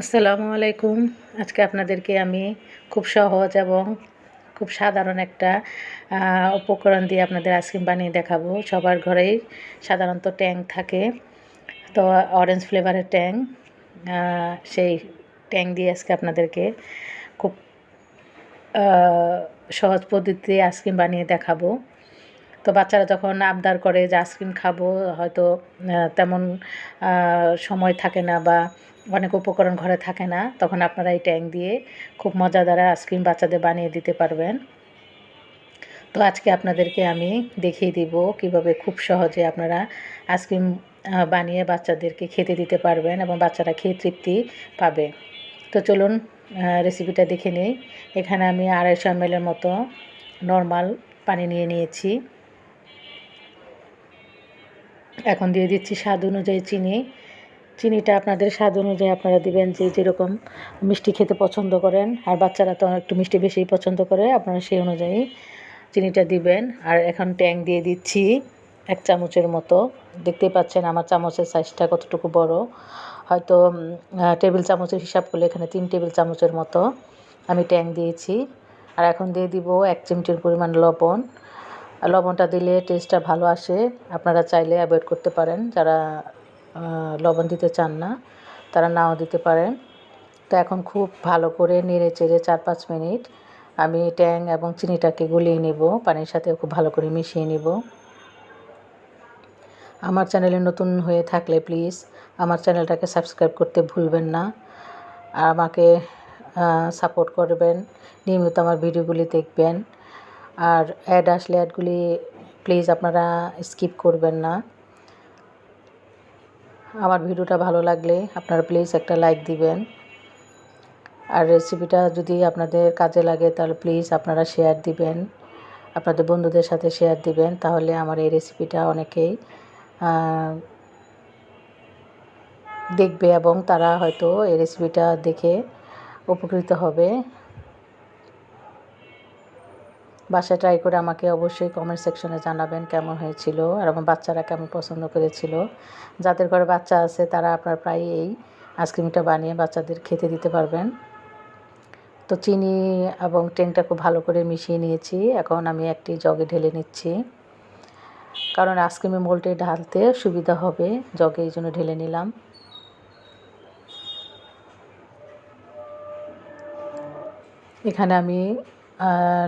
আসসালামু আলাইকুম। আজকে আপনাদেরকে আমি খুব সহজ এবং খুব সাধারণ একটা উপকরণ দিয়ে আপনাদের আইসক্রিম বানিয়ে দেখাবো। সবার ঘরেই সাধারণত ট্যাঙ্ক থাকে, তো অরেঞ্জ ফ্লেভারের ট্যাং সেই ট্যাং দিয়ে আজকে আপনাদেরকে খুব সহজ পদ্ধতিতে আইসক্রিম বানিয়ে দেখাবো। তো বাচ্চারা যখন আবদার করে যে আইসক্রিম খাব, হয়তো তেমন সময় থাকে না বা অনেক উপকরণ ঘরে থাকে না, তখন আপনারা এই ট্যাং দিয়ে খুব মজাদার আইসক্রিম বাচ্চাদের বানিয়ে দিতে পারবেন। তো আজকে আপনাদেরকে আমি দেখিয়ে দিব কীভাবে খুব সহজে আপনারা আইসক্রিম বানিয়ে বাচ্চাদেরকে খেতে দিতে পারবেন এবং বাচ্চারা খেয়ে তৃপ্তি পাবে। তো চলুন রেসিপিটা দেখে নিই। এখানে আমি আড়াইশো এমএলের মতো নর্মাল পানি নিয়ে নিয়েছি। এখন দিয়ে দিচ্ছি স্বাদ অনুযায়ী চিনি। চিনিটা আপনাদের স্বাদ অনুযায়ী আপনারা দিবেন যে যেরকম মিষ্টি খেতে পছন্দ করেন। আর বাচ্চারা তো একটু মিষ্টি বেশিই পছন্দ করে, আপনারা সেই অনুযায়ী চিনিটা দিবেন। আর এখন ট্যাং দিয়ে দিচ্ছি এক চামচের মতো। দেখতেই পাচ্ছেন আমার চামচের সাইজটা কতটুকু বড়। হয়তো টেবিল চামচের হিসাব করলে এখানে তিন টেবিল চামচের মতো আমি ট্যাং দিয়েছি। আর এখন দিয়ে দিব এক চিমটির পরিমাণ লবণ। লবণটা দিলে টেস্টটা ভালো আসে। আপনারা চাইলে অ্যাভয়েড করতে পারেন। যারা লবণ দিতে চান না, তারা নাও দিতে পারেন তো এখন খুব ভালো করে নেড়ে চেড়ে চার পাঁচ মিনিট আমি ট্যাং এবং চিনিটাকে গুলিয়ে নেব, পানির সাথে খুব ভালো করে মিশিয়ে নেব। আমার চ্যানেলে নতুন হয়ে থাকলে প্লিজ আমার চ্যানেলটাকে সাবস্ক্রাইব করতে ভুলবেন না। আর আমাকে সাপোর্ট করবেন, নিয়মিত আমার ভিডিওগুলি দেখবেন। আর অ্যাড আসলে অ্যাডগুলি প্লিজ আপনারা স্কিপ করবেন না। আমার ভিডিওটা ভালো লাগলে আপনারা প্লিজ একটা লাইক দিবেন। আর রেসিপিটা যদি আপনাদের কাজে লাগে, তাহলে প্লিজ আপনারা শেয়ার দিবেন। আপনাদের বন্ধুদের সাথে শেয়ার দিবেন, তাহলে আমার এই রেসিপিটা অনেকেই দেখবে এবং তারা হয়তো এই রেসিপিটা দেখে উপকৃত হবে। বাসায় ট্রাই করে আমাকে অবশ্যই কমেন্ট সেকশনে জানাবেন কেমন হয়েছিল আর আমার বাচ্চারা কেমন পছন্দ করেছিল। যাদের ঘরে বাচ্চা আছে তারা আপনার প্রায় এই আইসক্রিমটা বানিয়ে বাচ্চাদের খেতে দিতে পারবেন। তো চিনি এবং টেনটা খুব ভালো করে মিশিয়ে নিয়েছি। এখন আমি একটি জগে ঢেলে নিচ্ছি। কারণ আইসক্রিমের মোল্টে ঢালতে সুবিধা হবে। জগে এই জন্য ঢেলে নিলাম। এখানে আমি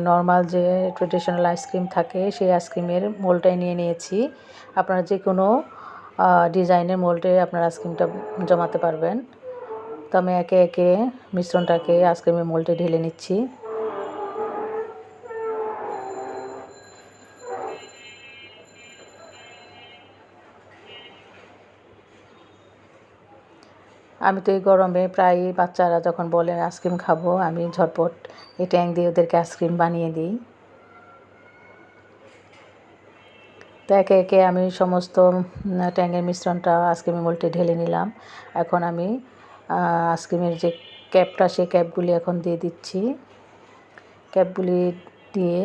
নর্মাল যে ট্রেডিশনাল আইসক্রিম থাকে, সেই আইসক্রিমের মোলটাই নিয়ে নিয়েছি। আপনারা যে কোনো ডিজাইনের মোল্ডে আপনার আইসক্রিমটা জমাতে পারবেন। তো আমি একে একে মিশ্রণটাকে আইসক্রিমের মোল্ডে ঢেলে নিচ্ছি। আমি তো এই গরমে প্রায় বাচ্চারা যখন বলে আইসক্রিম খাব আমি ঝটপট এই ট্যাং দিয়ে ওদেরকে আইসক্রিম বানিয়ে দিই। তো একে একে আমি সমস্ত উম, ট্যাংয়ের মিশ্রণটা আইসক্রিমের মোল্টে ঢেলে নিলাম। এখন আমি আইসক্রিমের যে ক্যাপটা সেই ক্যাপগুলি এখন দিয়ে দিচ্ছি। ক্যাপগুলি দিয়ে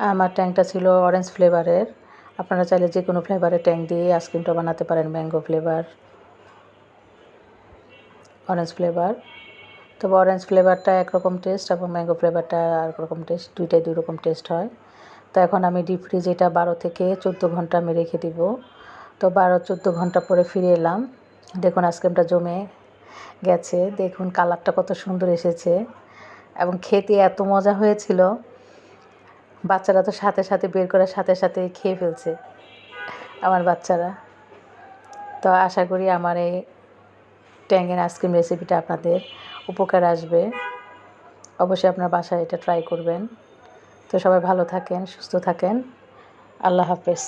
আমার ট্যাংটা ছিল অরেঞ্জ ফ্লেভারের আপনারা চাইলে যে কোনো ফ্লেভারের ট্যাং দিয়ে আইসক্রিমটা বানাতে পারেন ম্যাঙ্গো ফ্লেভার অরেঞ্জ ফ্লেভার তবে অরেঞ্জ ফ্লেভারটা একরকম টেস্ট এবং ম্যাঙ্গো ফ্লেভারটা আর রকম টেস্ট দুইটাই দুই রকম টেস্ট হয়। তো এখন আমি ডিপ ফ্রিজে এটা বারো থেকে চোদ্দ ঘণ্টা আমি রেখে দিব। তো বারো চোদ্দ ঘণ্টা পরে ফিরে এলাম। দেখুন আইসক্রিমটা জমে গেছে। দেখুন কালারটা কত সুন্দর এসেছে। এবং খেতে এত মজা হয়েছিল। বাচ্চারা তো সাথে সাথে বের করার সাথে সাথে খেয়ে ফেলছে, আমার বাচ্চারা। তো আশা করি আমার এই ট্যাঙ্গের আইসক্রিম রেসিপিটা আপনাদের উপকার আসবে। অবশ্যই আপনার বাসায় এটা ট্রাই করবেন। তো সবাই ভালো থাকেন, সুস্থ থাকেন। আল্লাহ হাফেজ।